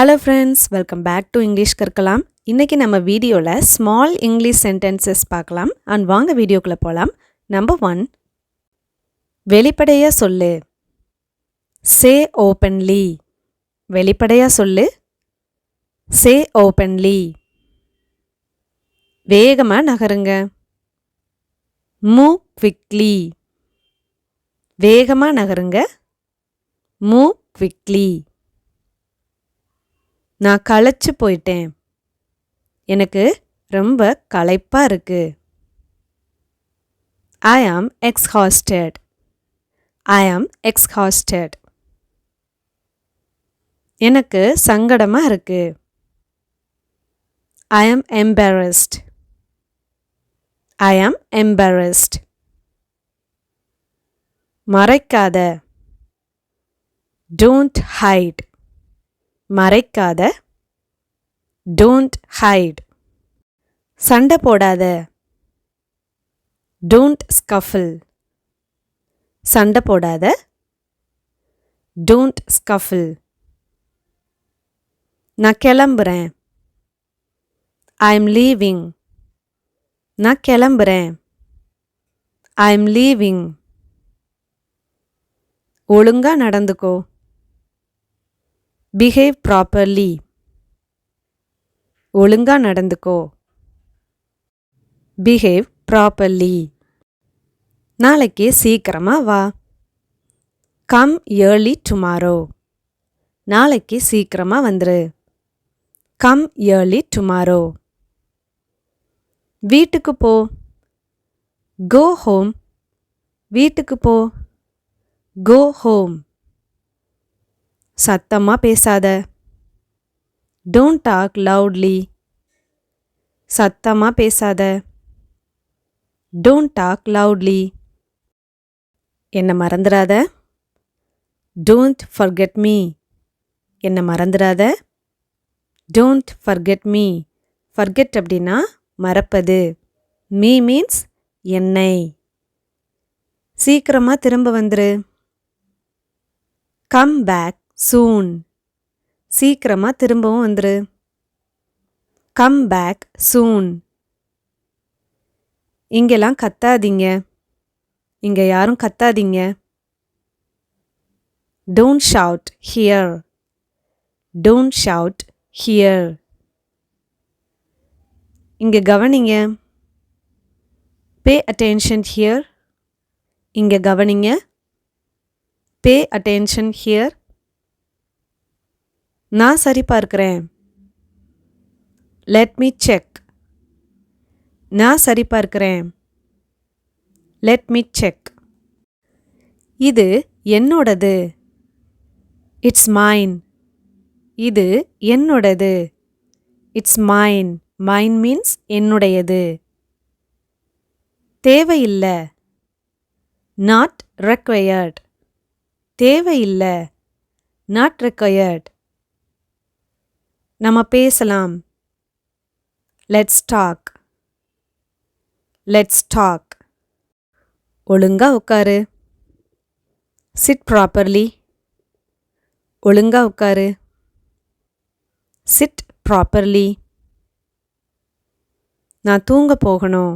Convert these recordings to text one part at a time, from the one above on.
Hello friends welcome back to English கற்கலாம் இன்றைக்கி நம்ம வீடியோவில் ஸ்மால் இங்கிலீஷ் சென்டென்சஸ் பார்க்கலாம். அண்ட் வாங்க வீடியோக்குள்ளே போகலாம் நம்பர் ஒன் வெளிப்படையாக சொல்லு. சே ஓப்பன்லி வெளிப்படையாக சொல்லு. சே ஓப்பன்லி வேகமாக நகருங்க. மூ குவிக்லி வேகமாக நகருங்க. மூ குவிக்லி நான் களைச்சு போயிட்டேன். எனக்கு ரொம்ப களைப்பாக இருக்குது ஐ ஆம் எக்ஸ்ஹாஸ்டட் ஐ ஆம் எக்ஸ்ஹாஸ்டட் எனக்கு சங்கடமாக இருக்குது ஐ am embarrassed I am embarrassed மறைக்காத. டோன்ட் ஹைட் மறைக்காத. டோன்ட் ஹைட் சண்டை போடாத. டோன்ட் ஸ்கஃபில் சண்டை போடாத. டோன்ட் ஸ்கஃபில் நான் கிளம்புறேன். ஐ எம் லீவிங் நான் கிளம்புறேன். ஐ எம் லீவிங் ஒழுங்கா நடந்துக்கோ. பிஹேவ் ப்ராப்பர்லி ஒழுங்காக நடந்துக்கோ. பிஹேவ் ப்ராப்பர்லி நாளைக்கு சீக்கிரமாக வா. கம் ஏர்லி டுமாரோ நாளைக்கு சீக்கிரமாக வந்துரு. கம் ஏர்லி டுமாரோ வீட்டுக்கு போ. கோ ஹோம் வீட்டுக்கு போ. கோ ஹோம் சத்தமாக பேசாத. டோன்ட் டாக் லவுட்லி சத்தமாக பேசாத. டோன்ட் டாக் லவுட்லி என்னை மறந்துடாத டோன்ட் ஃபர்கெட் மீ என்னை மறந்துடாத டோன்ட் ஃபர்கெட் மீ ஃபர்கெட் அப்படின்னா மறப்பது. மீ மீன்ஸ் என்னை. சீக்கிரமாக திரும்ப வந்துரு. கம் பேக் சூன் சீக்கிரமாக திரும்பவும் வந்துரு. கம் பேக் சூன் இங்கெல்லாம் கத்தாதீங்க. இங்கே யாரும் கத்தாதீங்க. Don't shout here don't shout here இங்கே கவனிங்க. பே அட்டென்ஷன் ஹியர் இங்கே கவனிங்க. பே அட்டென்ஷன் ஹியர் நான் சரி பார்க்கிறேன். லெட் மீ செக் நான் சரி பார்க்கிறேன். லெட் மீ செக் இது என்னோடது. இட்ஸ் மைன் இது என்னோடது. இட்ஸ் மைன் மைன் மீன்ஸ் என்னுடையது. தேவையில்லை. நாட் ரெக்வயர்ட் தேவையில்லை. நாட் ரெக்வயர்ட் நம்ம பேசலாம். லெட்ஸ் டாக் லெட்ஸ் டாக் ஒழுங்கா உட்காரு சிட் ப்ராப்பர்லி ஒழுங்காக உட்காரு சிட் ப்ராப்பர்லி நான் தூங்க போகணும்.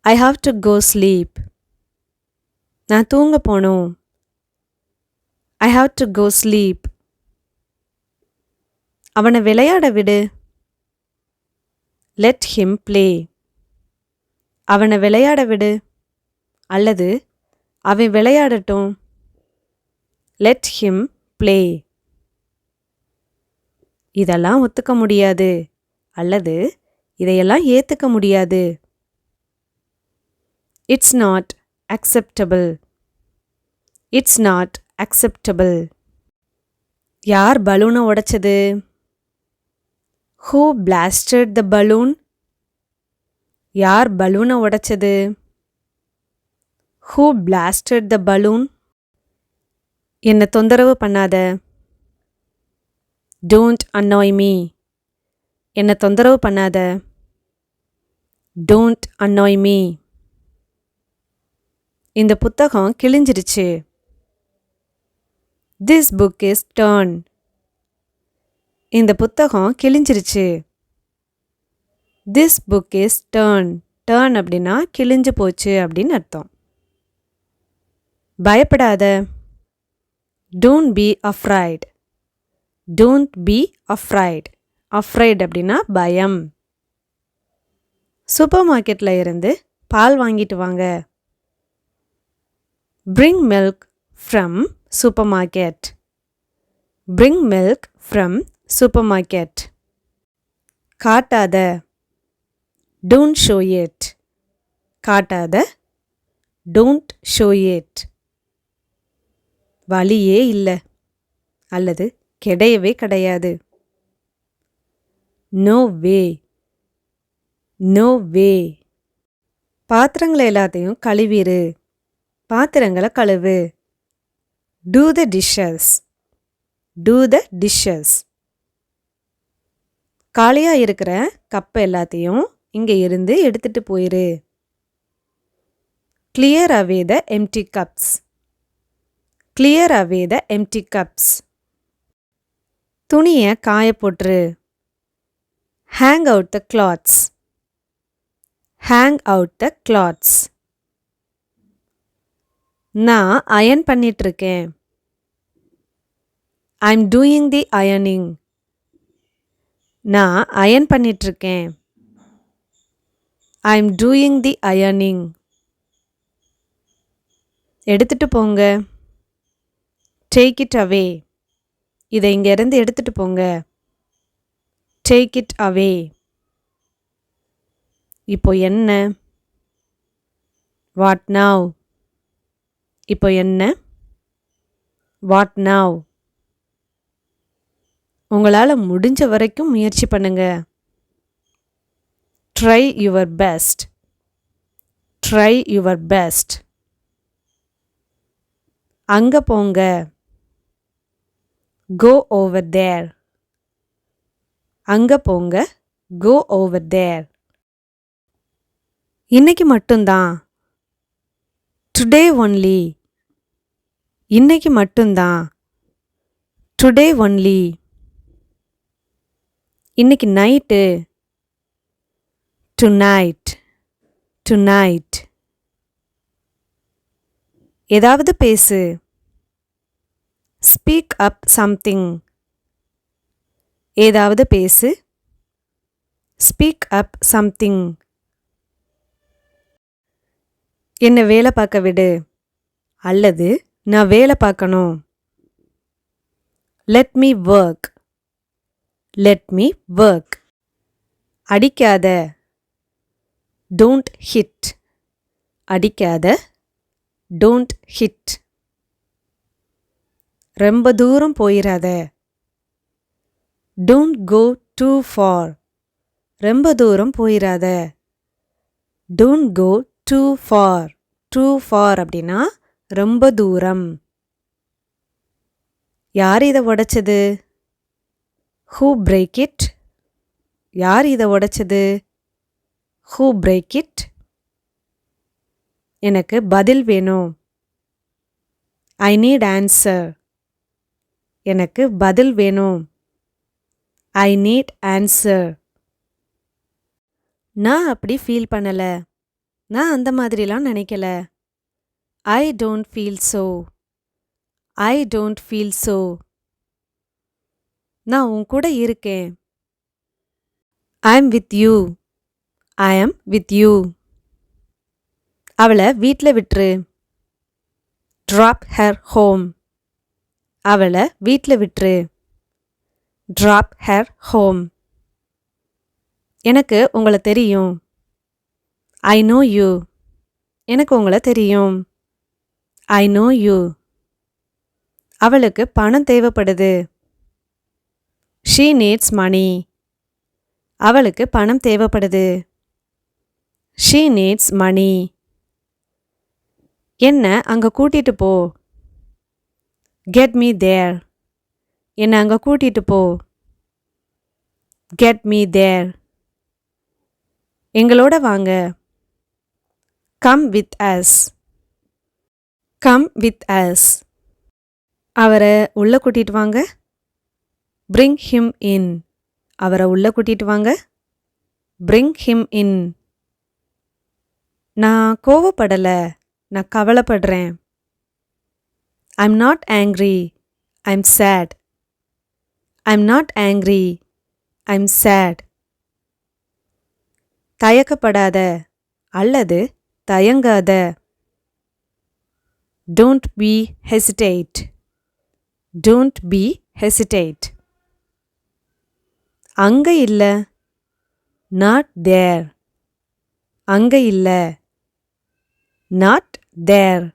I have to go sleep நான் தூங்க போகணும். I have to go sleep அவனை விளையாட விடு. லெட் ஹிம் ப்ளே அவனை விளையாட விடு. அல்லது அவன் விளையாடட்டும். லெட் ஹிம் ப்ளே இதெல்லாம் ஒத்துக்க முடியாது. அல்லது இதையெல்லாம் ஏற்றுக்க முடியாது. It's not acceptable it's not acceptable யார் பலூனை உடைச்சது? ஹூ பிளாஸ்டட் த பலூன் யார் பலூனை உடைச்சது? ஹூ பிளாஸ்டட் த பலூன் என்னை தொந்தரவு பண்ணாத. டோன்ட் அன்னாய் மீ என்னை தொந்தரவு பண்ணாத. டோன்ட் அன்னாய் மீ இந்த புத்தகம் கிழிஞ்சிருச்சு திஸ் புக் இஸ் டர்ன் இந்த புத்தகம் கிழிஞ்சிருச்சு. This book is torn torn அப்படின்னா கிழிஞ்சு போச்சு அப்படின்னு அர்த்தம். பயப்படாத. Don't be afraid don't be afraid afraid அப்படின்னா பயம். சூப்பர் மார்க்கெட்டில் இருந்து பால் வாங்கிட்டு வாங்க. Bring milk from supermarket bring milk from supermarket காட்டாத. டோன்ட் ஷோ இட் காட்டாத. டோன்ட் ஷோ இட் வழியே இல்லை. அல்லது கிடையவே கிடையாது. நோ வே நோ வே பாத்திரங்களை எல்லாத்தையும் கழுவிரு. பாத்திரங்களை கழுவு. Do the dishes do the dishes காலியாக இருக்கிற கப்பை எல்லாத்தையும் இங்கே இருந்து எடுத்துகிட்டு போயிரு. Clear away the empty cups clear away the empty cups துணியை காய போட்டுரு. Hang out the clothes hang out the clothes நான் அயன் பண்ணிகிட்ருக்கேன் ஐ எம் டூயிங் தி அயனிங் நான் அயன் பண்ணிகிட்ருக்கேன் ஐ எம் டூயிங் தி அயனிங் எடுத்துகிட்டு போங்க. டேக் இட் அவே இதை இங்கேருந்து எடுத்துகிட்டு போங்க. டேக் இட் அவே இப்போ என்ன? வாட் நாவ் இப்போ என்ன? வாட் நாவ் உங்களால் முடிஞ்ச வரைக்கும் முயற்சி பண்ணுங்க. Try your best try your best அங்கே போங்க. கோ ஓவர் தேர் அங்கே போங்க. கோ ஓவர் தேர் இன்னைக்கு மட்டும்தான். டுடே ஒன்லி இன்னைக்கு மட்டும்தான். டுடே ஒன்லி இன்னைக்கு night tonight tonight ஏதாவது பேசு. ஸ்பீக் அப் சம்திங் ஏதாவது பேசு. ஸ்பீக் அப் சம்திங் என்னை வேலை பார்க்க விடு. அல்லது நான் வேலை பார்க்கணும். Let me work let me work அடிக்காத. டோன்ட் ஹிட் அடிக்காத. டோன்ட் ஹிட் ரொம்ப தூரம் போயிடாத டோன்ட் கோ டூ ஃபார் ரொம்ப தூரம் போயிடாத don't go too far too far அப்படின்னா ரொம்ப தூரம். யார் இதை உடைச்சது? ஹூ பிரேக் இட் யார் இதை உடைச்சது? ஹூ பிரேக் இட் எனக்கு பதில் வேணும். ஐ நீட் ஆன்சர் எனக்கு பதில் வேணும். ஐ நீட் ஆன்சர் நான் அப்படி ஃபீல் பண்ணலை. நான் அந்த மாதிரிலாம் நினைக்கல. I don't feel so I don't feel so நான் உன் கூட இருக்கேன். I am with you I am with you அவளை வீட்டில் விட்டுரு. ட்ராப் ஹர் ஹோம் அவளை வீட்டில் விட்டுரு. ட்ராப் ஹர் ஹோம் எனக்கு உங்களை தெரியும். ஐ நோ யூ எனக்கு உங்களை தெரியும். ஐ நோ யூ அவளுக்கு பணம் தேவைப்படுது. ஷீ நீட்ஸ் மணி அவளுக்கு பணம் தேவைப்படுது. ஷீ நீட்ஸ் மணி என்ன அங்கே கூட்டிட்டு போ. கெட் மீ தேர் என்னை அங்கே கூட்டிட்டு போ. கெட் மீ தேர் எங்களோட வாங்க. Come with us come with us அவரை உள்ளே கூட்டிட்டு வாங்க. பிரிங் ஹிம் இன் அவரை உள்ளே கூட்டிட்டு வாங்க. பிரிங் ஹிம் இன் நான் கோவப்படலை. நான் கவலைப்படுறேன். I'm not angry I'm sad I'm not angry I'm sad தயக்கப்படாத அல்லது தயங்காத. Don't be hesitate don't be hesitate அங்க இல்லை. நாட் தேர் அங்க இல்லை. நாட் தேர்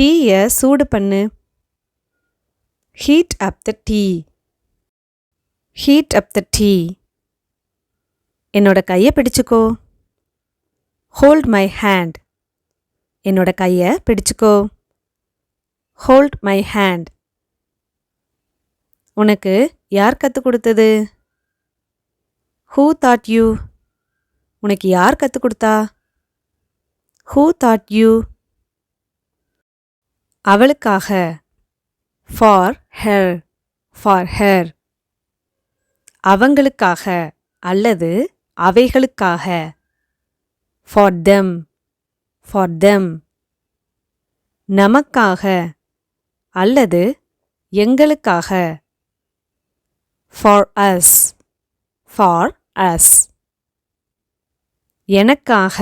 டீயை சூடு பண்ணு. Heat up the tea heat up the tea என்னோட கையை பிடிச்சுக்கோ. ஹோல்ட் மை ஹேண்ட் என்னோட கையை பிடிச்சுக்கோ. ஹோல்ட் மை ஹேண்ட் உனக்கு யார் கற்றுக் கொடுத்தது? ஹூ தாட் யூ உனக்கு யார் கற்றுக் கொடுத்தா? ஹூ தாட் யூ அவளுக்காக. ஃபார் ஹெர் ஃபார் ஹெர் அவங்களுக்காக அல்லது அவைகளுக்காக. ஃபார் தெம் ஃபார் தெம் நமக்காக அல்லது எங்களுக்காக. ஃபார் அஸ் ஃபார் அஸ் எனக்காக.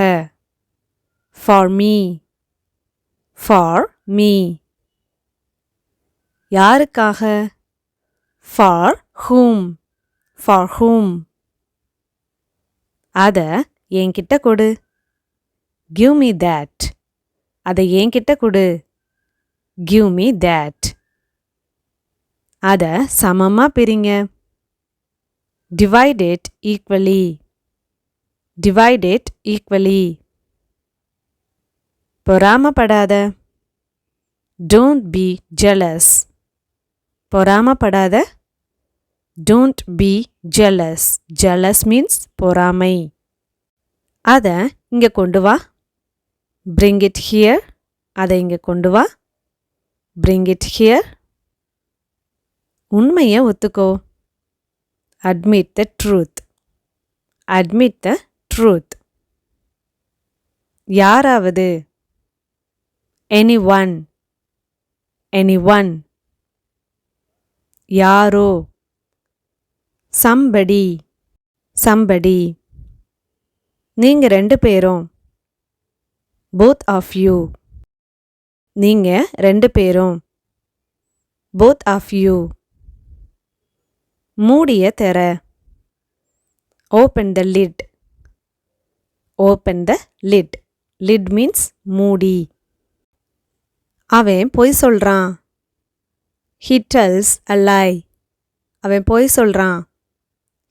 ஃபார் மீ ஃபார் மீ யாருக்காக? ஃபார் ஹூம் ஃபார் ஹூம் அதை என்கிட்ட கொடு. கிவ் மீ தேட் அதை என்கிட்ட கொடு. கிவ் மீ தேட் அதை சமமாக பிரிங்க. Divide it equally divide it equally பொறாமப்படாத. Don't be jealous. பொறாமப்படாத. Don't be jealous. Jealous means பொறாமை. அதை இங்கே கொண்டு வா. Bring இட் ஹியர் அதை இங்கே கொண்டு வா. Bring இட் ஹியர் உண்மையை ஒத்துக்கோ. Admit the truth admit the truth யாராவது? எனி ஒன் எனி ஒன் யாரோ? சம்படி சம்படி நீங்கள் ரெண்டு பேரும். போத் ஆஃப் யூ நீங்கள் ரெண்டு பேரும். போத் ஆஃப் யூ மூடிய தெர. Open the lid open the lid lid means மூடி. அவன் பொய் சொல்கிறான் ஹி டெல்ஸ் அல்லாய் அவன் பொய் சொல்கிறான்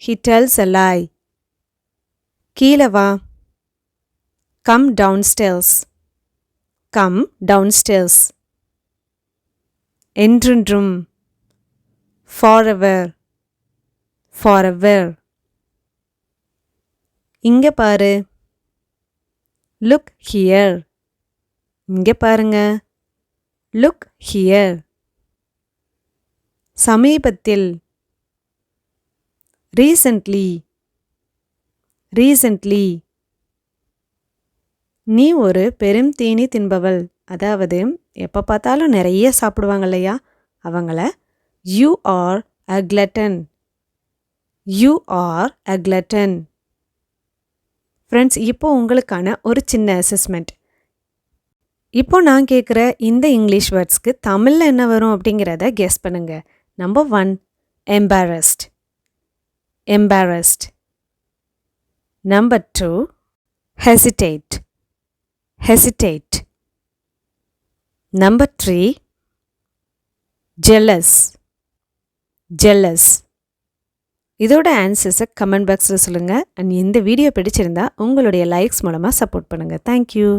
ஹி டெல்ஸ் அ கீழே வா. Come downstairs come downstairs என்றென்றும். ஃபார் எவர் ஃபார் எவர் இங்கே பாரு. லுக் ஹியர் இங்கே பாருங்க. லுக் ஹியர் சமீபத்தில். ரீசன்ட்லி ரீசன்ட்லி நீ ஒரு பெரும் தீனி தின்பவள். அதாவது எப்போ பார்த்தாலும் நிறைய சாப்பிடுவாங்க இல்லையா? அவங்கள you are a glutton you are a glutton friends இப்போ உங்களுக்கான ஒரு சின்ன அசஸ்மெண்ட் இப்போ நான் கேட்குற இந்த இங்கிலீஷ் வேர்ட்ஸ்க்கு தமிழில் என்ன வரும் அப்படிங்கிறத கெஸ் பண்ணுங்க. Number one embarrassed embarrassed number two hesitate hesitate number three jealous jealous இதோட ஆன்சர்ஸை கமெண்ட் பாக்ஸில் சொல்லுங்கள் அண்ட் இந்த வீடியோ பிடிச்சிருந்தா உங்களுடைய லைக்ஸ் மூலமாக சப்போர்ட் பண்ணுங்கள் தேங்க்யூ